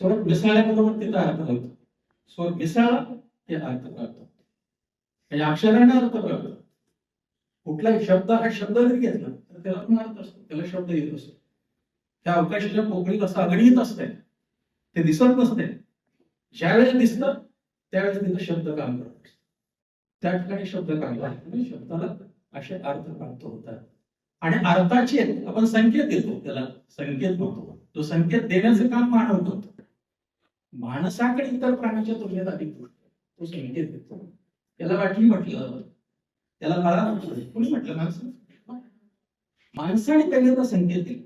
स्वर मिसळल्याबरोबर तिथं अर्थ होतो स्वर मिसळला की अर्थ कळतो. म्हणजे अक्षराने अर्थ कळतो. कुठलाही शब्द हा शब्द जरी घेतला तर त्याला पण अर्थ असतो. त्याला शब्द येत असतो. त्या अवकाशाच्या पोकळीत असं अगणित असते ते दिसत नसते ज्यावेळेस दिसत त्यावेळेस तिथं शब्द काम करत त्या ठिकाणी शब्द काम करतो म्हणजे शब्दाला असे अर्थ प्राप्त होतात. आणि अर्थाचे आपण संकेत देतो. त्याला संकेत म्हणतो. तो संकेत देण्याचं काम मानव करतो माणसाकडे इतर प्राण्याच्या तुलनेत अधिक तो संकेत देतो त्याला वाटली म्हटलं त्याला कळा म्हटलं कोणी म्हटलं माणसं? माणसाने पहिल्यांदा संकेत दिले.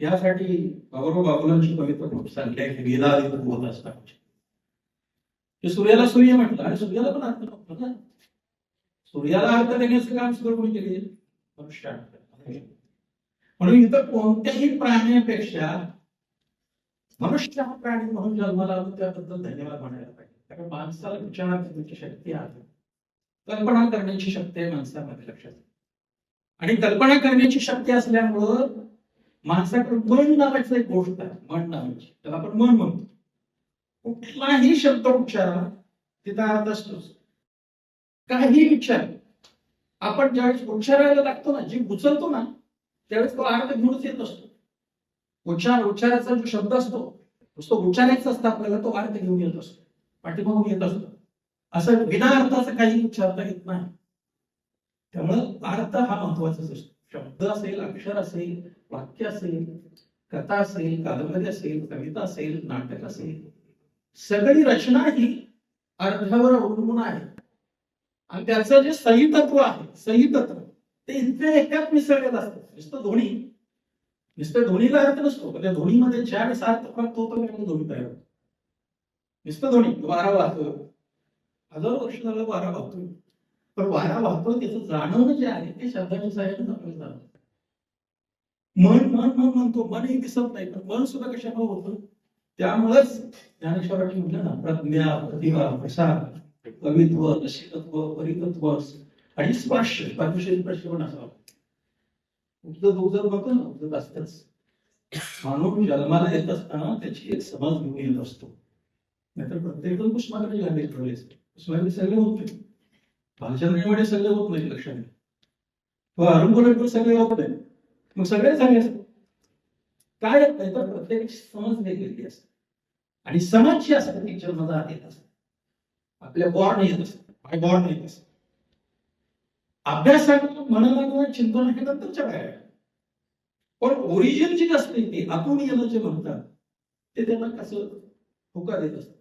यासाठी बाबुराव बाबुलांची कविता खूप चांगली आहे वेदाधिक बोध असतात की सूर्याला सूर्य म्हटलं आणि सूर्याला पण अर्थ नव्हतं ना. सूर्याला अर्थ देण्याचं काम सुद्धा कोणी केले मनुष्याने म्हणून इथं कोणत्याही प्राण्यापेक्षा मनुष्य हा प्राणी म्हणून जन्माला आलो त्याबद्दल धन्यवाद म्हणायला पाहिजे. कारण माणसाला विचार करण्याची शक्ती आहे. कल्पना करण्याची शक्ती आहे माणसामध्ये लक्षात आणि कल्पना करण्याची शक्ती असल्यामुळं माणसाकडे मन नावाचं एक गोष्ट आहे मन नावाची. त्याला आपण मन म्हणतो. कुठलाही शब्द उच्चारा तिथं अर्थ असतोच. काही विचार. आपण ज्यावेळेस उच्चारायला लागतो ना जी उचलतो ना त्यावेळेस तो अर्थ घेऊनच येत असतो. उच्चार उच्चाराचा जो शब्द असतो नुसतं उच्चारायचं असतं आपल्याला तो अर्थ घेऊन येत असतो. पाठीमागून येत असतो. असं विना अर्थाचं काही उच्चारता येत नाही. त्यामुळं अर्थ हा महत्वाचाच असतो शब्द असेल अक्षर असेल वाक्य असेल कथा असेल कादंबरी असेल कविता असेल नाटक असेल. सगळी रचना ही अर्थावर अवलंबून आहे. आणि त्याचं जे सही तत्व आहे सही तत्व ते इतक्या एकाच मिसळलेलं असतं. नुसतं धोनी मिस्टर धोनीला अर्थ नसतो पण त्या धोनीमध्ये ज्या वेळेस अर्थ तो तो धोनी तयार होतो. मिस्टर धोनी वारा वाहतो हजारो वर्ष झालं वारा वाहतोय. पण वारा वाहतो त्याचं जाणवणं जे आहे ते शब्दाच्या सहाय्याने आपल्याला जाणवत मन मन मन म्हणतो मनही दिसत नाही पण मन सुद्धा कशामुळे होतं? त्यामुळेच ज्ञानेश्वराची म्हटलं ना प्रज्ञा प्रतिभा प्रसार कवित्व रसिकत्व परितत्व आणि स्पर्श स्पर्श स्पर्श पण असावा. उपजत उपजत बघतो ना उपजत असतंच. माणूस जन्माला येत असताना त्याची एक समज घेऊन येत असतो नाहीतर प्रत्येक जण उस्मानाकडे लागले ठेवले उस्मानाकडे सगळे होत नाही. भालचंद्रामध्ये सगळे होत नाही लक्षात घ्या. अरुण सगळे होत नाही. मग सगळे झाले काय काय नाही तर प्रत्येकाची समज वेगवेगळी असते. आणि समज जी असते ती येत असते. आपल्या बॉर्ड येत असते. बाय बॉर्ड येत असते म्हणायला मननानं चिंतन हे नंतरच्या बाहेर पण ओरिजिन जी असते ती आतून येणं जे म्हणतात ते त्यांना कसं होकार देत असत